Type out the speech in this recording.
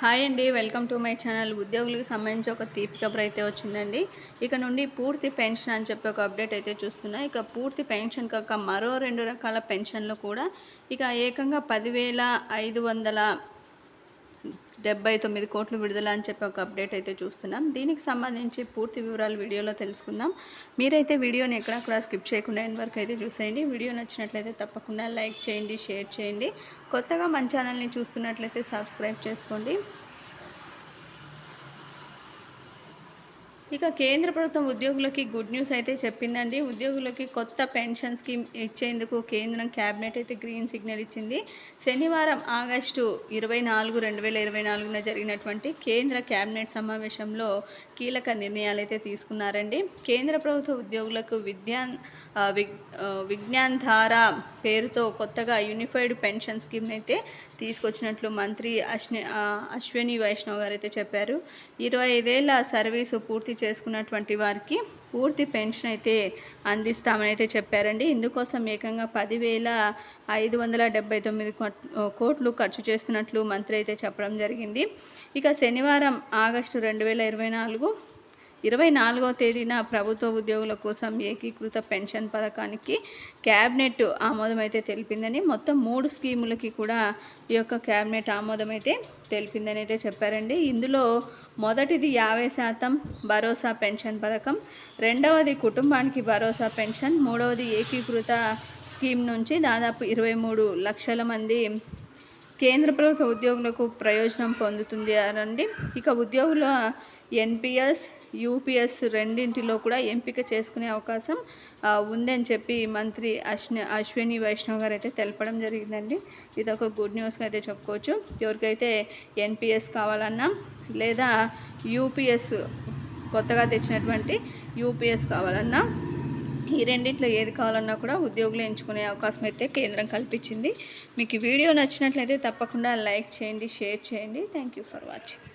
Hi అండి welcome to my channel. ఉద్యోగులకు సంబంధించి ఒక తీపి కబర్ అయితే వచ్చిందండి. ఇక నుండి పూర్తి పెన్షన్ అని చెప్పి ఒక అప్డేట్ అయితే చూస్తున్నా. ఇక పూర్తి పెన్షన్ కాక మరో రెండు రకాల పెన్షన్లు కూడా ఇక ఏకంగా పదివేల ఐదు వందల డెబ్బై తొమ్మిది కోట్లు విడుదల అని చెప్పి ఒక అప్డేట్ అయితే చూస్తున్నాం. దీనికి సంబంధించి పూర్తి వివరాలు వీడియోలో తెలుసుకుందాం. మీరైతే వీడియోని ఎక్కడా కూడా స్కిప్ చేయకుండా ఎండ్ వరకు అయితే చూసేయండి. వీడియో నచ్చినట్లయితే తప్పకుండా లైక్ చేయండి షేర్ చేయండి. కొత్తగా మన ఛానల్ని చూస్తున్నట్లయితే సబ్స్క్రైబ్ చేసుకోండి. ఇక కేంద్ర ప్రభుత్వం ఉద్యోగులకి గుడ్ న్యూస్ అయితే చెప్పిందండి. ఉద్యోగులకి కొత్త పెన్షన్ స్కీమ్ ఇచ్చేందుకు కేంద్రం క్యాబినెట్ అయితే గ్రీన్ సిగ్నల్ ఇచ్చింది. శనివారం ఆగస్టు ఇరవై నాలుగు రెండు వేల ఇరవై నాలుగున జరిగినటువంటి కేంద్ర క్యాబినెట్ సమావేశంలో కీలక నిర్ణయాలు అయితే తీసుకున్నారండి. కేంద్ర ప్రభుత్వ ఉద్యోగులకు విద్యా విజ్ఞాన్ ధార పేరుతో కొత్తగా యూనిఫైడ్ పెన్షన్ స్కీమ్ అయితే తీసుకొచ్చినట్లు మంత్రి అశ్ని అశ్విని వైష్ణవ్ గారు అయితే చెప్పారు. ఇరవై ఐదేళ్ళ సర్వీసు పూర్తి చేసుకున్నటువంటి వారికి పూర్తి పెన్షన్ అయితే అందిస్తామని అయితే చెప్పారండి. ఇందుకోసం ఏకంగా పదివేల ఐదు వందల డెబ్బై తొమ్మిది కోట్లు ఖర్చు చేస్తున్నట్లు మంత్రి అయితే చెప్పడం జరిగింది. ఇక శనివారం ఆగస్టు రెండు వేల ఇరవై నాలుగు ఇరవై నాలుగో తేదీన ప్రభుత్వ ఉద్యోగుల కోసం ఏకీకృత పెన్షన్ పథకానికి క్యాబినెట్ ఆమోదమైతే తెలిపిందని మొత్తం మూడు స్కీములకి కూడా ఈ యొక్క క్యాబినెట్ ఆమోదమైతే తెలిపిందని అయితే చెప్పారండి. ఇందులో మొదటిది యాభై శాతం భరోసా పెన్షన్ పథకం రెండవది కుటుంబానికి భరోసా పెన్షన్ మూడవది ఏకీకృత స్కీమ్ నుంచి దాదాపు ఇరవై మూడు లక్షల మంది కేంద్ర ప్రభుత్వ ఉద్యోగులకు ప్రయోజనం పొందుతుంది అనండి. ఇక ఉద్యోగుల ఎన్పిఎస్ యూపీఎస్ రెండింటిలో కూడా ఎంపిక చేసుకునే అవకాశం ఉందని చెప్పి మంత్రి అశ్ని అశ్విని వైష్ణవ్ గారు అయితే తెలపడం జరిగిందండి. ఇది ఒక గుడ్ న్యూస్గా అయితే చెప్పుకోవచ్చు. ఎవరికైతే ఎన్పిఎస్ కావాలన్నా లేదా యూపీఎస్ కొత్తగా తెచ్చినటువంటి యూపీఎస్ కావాలన్నా ఈ రెండింటిలో ఏది కావాలన్నా కూడా ఉద్యోగులు ఎంచుకునే అవకాశం అయితే కేంద్రం కల్పించింది. మీకు వీడియో నచ్చినట్లయితే తప్పకుండా లైక్ చేయండి షేర్ చేయండి. Thank you for watching